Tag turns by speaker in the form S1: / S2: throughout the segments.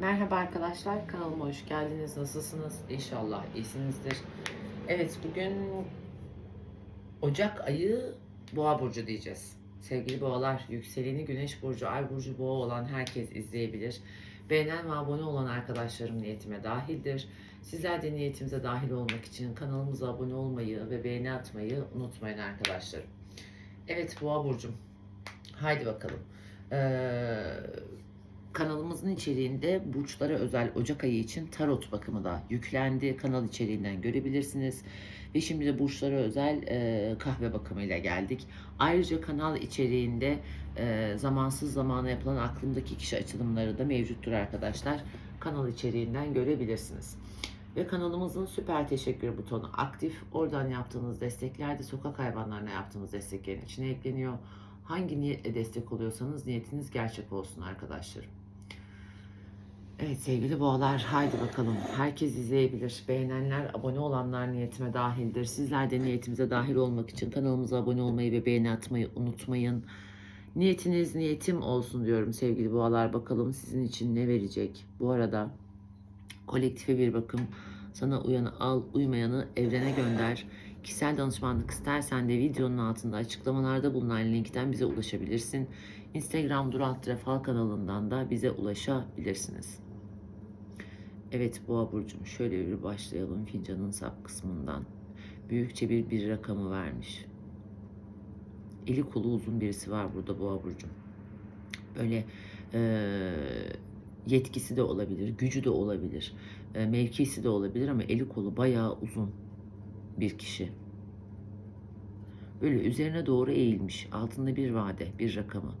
S1: Merhaba arkadaşlar, kanalıma hoş geldiniz. Nasılsınız? İnşallah iyisinizdir. Evet, bugün Ocak ayı Boğa burcu diyeceğiz. Sevgili boğalar, yükseleni Güneş burcu, Ay burcu Boğa olan herkes izleyebilir. Beğenen ve abone olan arkadaşlarım niyetime dahildir. Sizler de niyetimize dahil olmak için kanalımıza abone olmayı ve beğeni atmayı unutmayın arkadaşlarım. Evet Boğa burcum. Haydi bakalım. Ee, kanalımızın içeriğinde burçlara özel Ocak ayı için tarot bakımı da yüklendi. Kanal içeriğinden görebilirsiniz. Ve şimdi de burçlara özel e, kahve bakımıyla geldik. Ayrıca kanal içeriğinde e, zamansız zamana yapılan aklımdaki kişi açılımları da mevcuttur arkadaşlar. Kanal içeriğinden görebilirsiniz. Ve kanalımızın süper teşekkür butonu aktif. Oradan yaptığınız destekler de sokak hayvanlarına yaptığımız desteklerin içine ekleniyor. Hangi niyetle destek oluyorsanız niyetiniz gerçek olsun arkadaşlarım. Evet sevgili boğalar haydi bakalım. Herkes izleyebilir. Beğenenler, abone olanlar niyetime dahildir. Sizler de niyetimize dahil olmak için kanalımıza abone olmayı ve beğeni atmayı unutmayın. Niyetiniz niyetim olsun diyorum sevgili boğalar. Bakalım sizin için ne verecek? Bu arada kolektife bir bakım. Sana uyanı al, uymayanı evrene gönder. Kişisel danışmanlık istersen de videonun altında açıklamalarda bulunan linkten bize ulaşabilirsin. Instagram Durat Refal kanalından da bize ulaşabilirsiniz. Evet Boğa Burcu'm şöyle bir başlayalım fincanın sap kısmından. Büyükçe bir bir rakamı vermiş. Eli kolu uzun birisi var burada Boğa Burcu'm. Böyle eee, yetkisi de olabilir, gücü de olabilir, e, mevkisi de olabilir ama eli kolu bayağı uzun bir kişi. Böyle üzerine doğru eğilmiş. Altında bir vade, bir rakamı.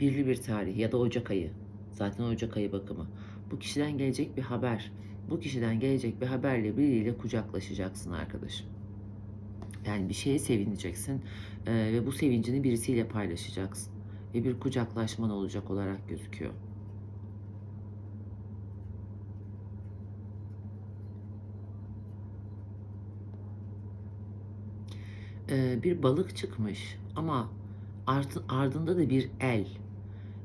S1: Birli bir tarih ya da Ocak ayı. Zaten Ocak ayı bakımı. Bu kişiden gelecek bir haber. Bu kişiden gelecek bir haberle biriyle kucaklaşacaksın arkadaşım. Yani bir şeye sevineceksin ve bu sevincini birisiyle paylaşacaksın. Ve bir kucaklaşman olacak olarak gözüküyor. E, bir balık çıkmış ama ardında da bir el.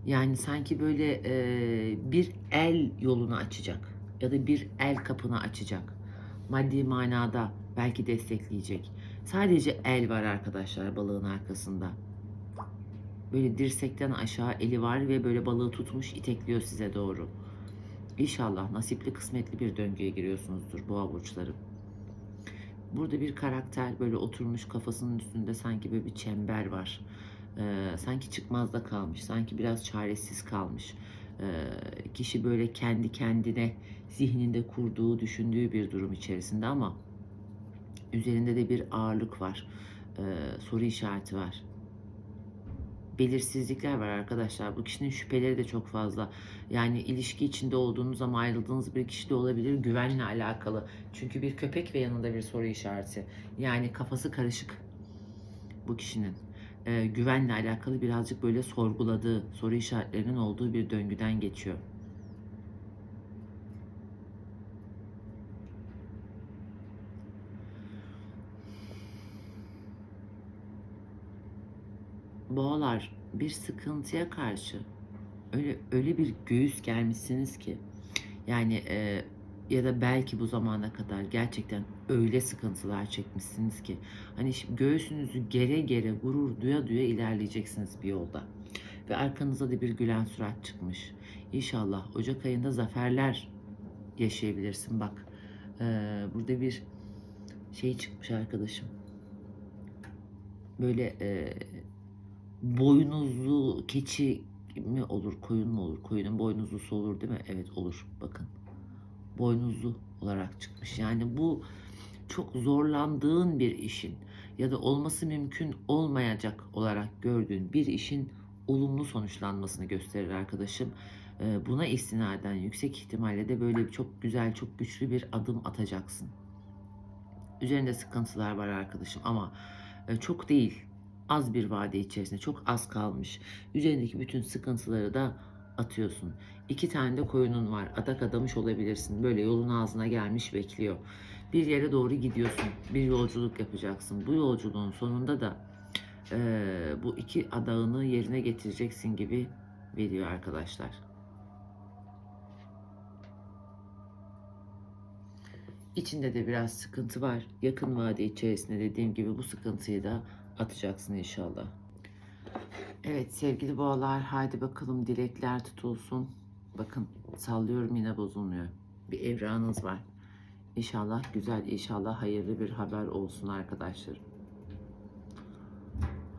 S1: Yani sanki böyle e, bir el yolunu açacak ya da bir el kapını açacak. Maddi manada belki destekleyecek. Sadece el var arkadaşlar balığın arkasında. Böyle dirsekten aşağı eli var ve böyle balığı tutmuş itekliyor size doğru. İnşallah nasipli kısmetli bir döngüye giriyorsunuzdur boğa burçları. Burada bir karakter böyle oturmuş kafasının üstünde sanki böyle bir çember var. Ee, sanki çıkmazda kalmış, sanki biraz çaresiz kalmış. Ee, kişi böyle kendi kendine zihninde kurduğu, düşündüğü bir durum içerisinde ama üzerinde de bir ağırlık var. Ee, soru işareti var belirsizlikler var arkadaşlar. Bu kişinin şüpheleri de çok fazla. Yani ilişki içinde olduğunuz ama ayrıldığınız bir kişi de olabilir. Güvenle alakalı. Çünkü bir köpek ve yanında bir soru işareti. Yani kafası karışık bu kişinin. Ee, güvenle alakalı birazcık böyle sorguladığı, soru işaretlerinin olduğu bir döngüden geçiyor. Boğalar bir sıkıntıya karşı öyle öyle bir göğüs gelmişsiniz ki yani e, ya da belki bu zamana kadar gerçekten öyle sıkıntılar çekmişsiniz ki hani göğsünüzü gere gere gurur duya duya ilerleyeceksiniz bir yolda ve arkanıza da bir gülen surat çıkmış. İnşallah Ocak ayında zaferler yaşayabilirsin bak. e, burada bir şey çıkmış arkadaşım. Böyle e, boynuzlu keçi mi olur, koyun mu olur? Koyunun boynuzlusu olur değil mi? Evet olur. Bakın. Boynuzlu olarak çıkmış. Yani bu çok zorlandığın bir işin ya da olması mümkün olmayacak olarak gördüğün bir işin olumlu sonuçlanmasını gösterir arkadaşım. Ee, Buna istinaden yüksek ihtimalle de böyle çok güzel, çok güçlü bir adım atacaksın. Üzerinde sıkıntılar var arkadaşım ama e, çok değil az bir vade içerisinde çok az kalmış. Üzerindeki bütün sıkıntıları da atıyorsun. İki tane de koyunun var. Adak adamış olabilirsin. Böyle yolun ağzına gelmiş bekliyor. Bir yere doğru gidiyorsun. Bir yolculuk yapacaksın. Bu yolculuğun sonunda da eee, bu iki adağını yerine getireceksin gibi veriyor arkadaşlar. İçinde de biraz sıkıntı var. Yakın vade içerisinde dediğim gibi bu sıkıntıyı da atacaksın inşallah. Evet sevgili boğalar haydi bakalım dilekler tutulsun. Bakın sallıyorum yine bozulmuyor. Bir evranınız var. İnşallah güzel, inşallah hayırlı bir haber olsun arkadaşlar.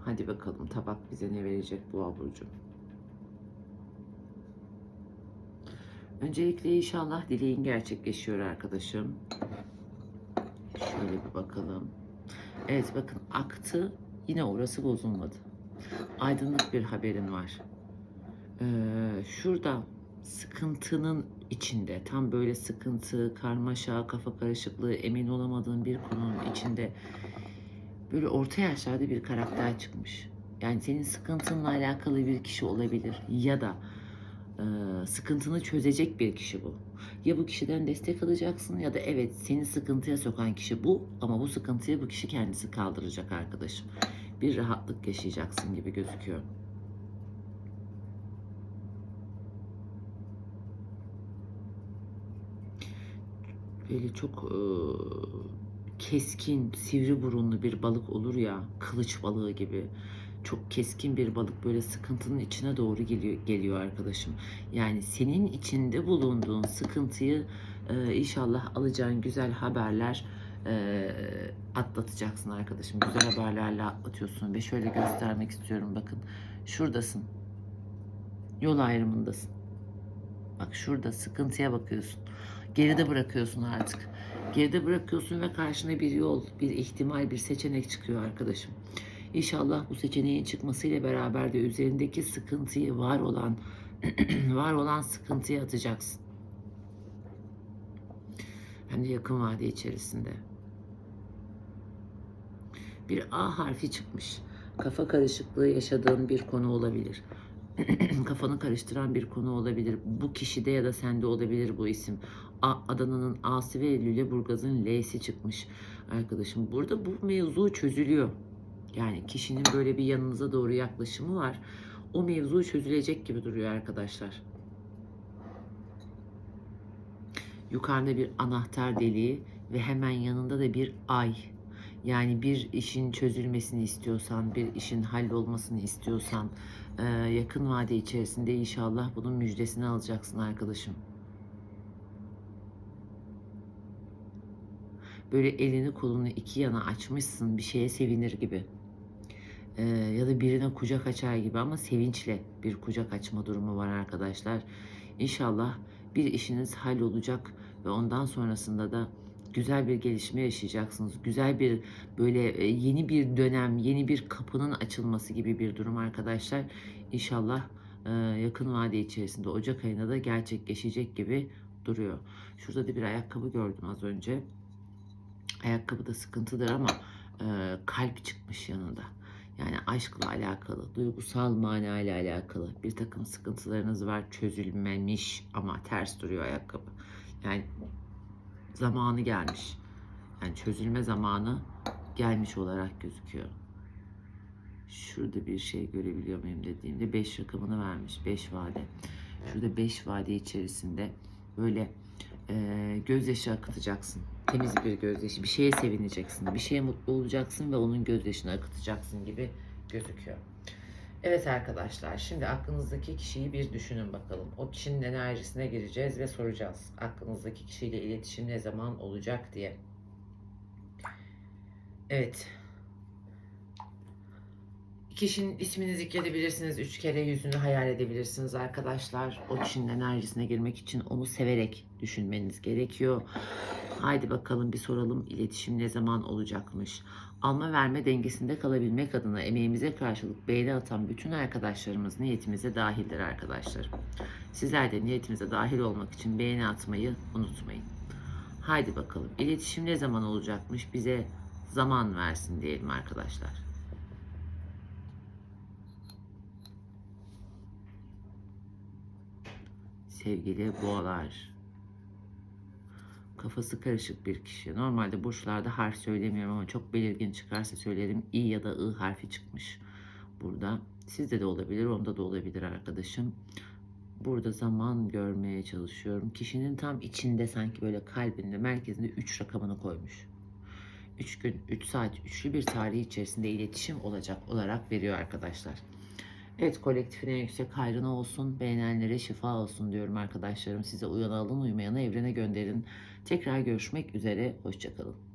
S1: Hadi bakalım tabak bize ne verecek Boğa Burcu. Öncelikle inşallah dileğin gerçekleşiyor arkadaşım. Şöyle bir bakalım. Evet bakın aktı yine orası bozulmadı. Aydınlık bir haberin var. Ee, şurada sıkıntının içinde tam böyle sıkıntı, karmaşa, kafa karışıklığı, emin olamadığın bir konunun içinde böyle orta yaşlarda bir karakter çıkmış. Yani senin sıkıntınla alakalı bir kişi olabilir ya da e, sıkıntını çözecek bir kişi bu. Ya bu kişiden destek alacaksın ya da evet seni sıkıntıya sokan kişi bu ama bu sıkıntıyı bu kişi kendisi kaldıracak arkadaşım. Bir rahatlık yaşayacaksın gibi gözüküyor. Böyle çok e, keskin, sivri burunlu bir balık olur ya, kılıç balığı gibi. Çok keskin bir balık böyle sıkıntının içine doğru geliyor, geliyor arkadaşım. Yani senin içinde bulunduğun sıkıntıyı e, inşallah alacağın güzel haberler e, atlatacaksın arkadaşım. Güzel haberlerle atlatıyorsun ve şöyle göstermek istiyorum bakın. Şuradasın. Yol ayrımındasın. Bak şurada sıkıntıya bakıyorsun. Geride bırakıyorsun artık. Geride bırakıyorsun ve karşına bir yol, bir ihtimal, bir seçenek çıkıyor arkadaşım. İnşallah bu seçeneğin çıkmasıyla beraber de üzerindeki sıkıntıyı var olan var olan sıkıntıyı atacaksın. Hem de yakın vade içerisinde. Bir A harfi çıkmış. Kafa karışıklığı yaşadığın bir konu olabilir. Kafanı karıştıran bir konu olabilir. Bu kişide ya da sende olabilir bu isim. A, Adana'nın A'sı ve Lüleburgaz'ın L'si çıkmış arkadaşım. Burada bu mevzu çözülüyor. Yani kişinin böyle bir yanınıza doğru yaklaşımı var. O mevzu çözülecek gibi duruyor arkadaşlar. Yukarıda bir anahtar deliği ve hemen yanında da bir ay. Yani bir işin çözülmesini istiyorsan, bir işin hallolmasını istiyorsan e, yakın vade içerisinde inşallah bunun müjdesini alacaksın arkadaşım. Böyle elini kolunu iki yana açmışsın bir şeye sevinir gibi. Ee, ya da birine kucak açar gibi ama sevinçle bir kucak açma durumu var arkadaşlar. İnşallah bir işiniz hallolacak ve ondan sonrasında da güzel bir gelişme yaşayacaksınız. Güzel bir böyle e, yeni bir dönem, yeni bir kapının açılması gibi bir durum arkadaşlar. İnşallah e, yakın vade içerisinde Ocak ayında da gerçekleşecek gibi duruyor. Şurada da bir ayakkabı gördüm az önce. Ayakkabı da sıkıntıdır ama e, kalp çıkmış yanında. Yani aşkla alakalı, duygusal manayla alakalı bir takım sıkıntılarınız var. Çözülmemiş ama ters duruyor ayakkabı. Yani zamanı gelmiş. Yani çözülme zamanı gelmiş olarak gözüküyor. Şurada bir şey görebiliyor muyum dediğimde 5 rakamını vermiş. 5 vade. Şurada 5 vade içerisinde böyle e, gözyaşı akıtacaksın. Temiz bir gözyaşı. Bir şeye sevineceksin. Bir şeye mutlu olacaksın ve onun gözyaşını akıtacaksın gibi gözüküyor. Evet arkadaşlar şimdi aklınızdaki kişiyi bir düşünün bakalım. O kişinin enerjisine gireceğiz ve soracağız. Aklınızdaki kişiyle iletişim ne zaman olacak diye. Evet. Kişinin ismini zikredebilirsiniz. Üç kere yüzünü hayal edebilirsiniz arkadaşlar. O kişinin enerjisine girmek için onu severek düşünmeniz gerekiyor. Haydi bakalım bir soralım iletişim ne zaman olacakmış. Alma verme dengesinde kalabilmek adına emeğimize karşılık beğeni atan bütün arkadaşlarımız niyetimize dahildir arkadaşlar. Sizler de niyetimize dahil olmak için beğeni atmayı unutmayın. Haydi bakalım iletişim ne zaman olacakmış bize zaman versin diyelim arkadaşlar. Sevgili boğalar. Kafası karışık bir kişi. Normalde burçlarda harf söylemiyorum ama çok belirgin çıkarsa söylerim. İ ya da I harfi çıkmış burada. Sizde de olabilir, onda da olabilir arkadaşım. burada zaman görmeye çalışıyorum. Kişinin tam içinde sanki böyle kalbinde, merkezinde 3 rakamını koymuş. 3 gün, 3 saat, üçlü bir tarih içerisinde iletişim olacak olarak veriyor arkadaşlar. Evet kolektifin en yüksek hayrına olsun. Beğenenlere şifa olsun diyorum arkadaşlarım. Size uyan alın uymayana evrene gönderin. Tekrar görüşmek üzere. Hoşçakalın.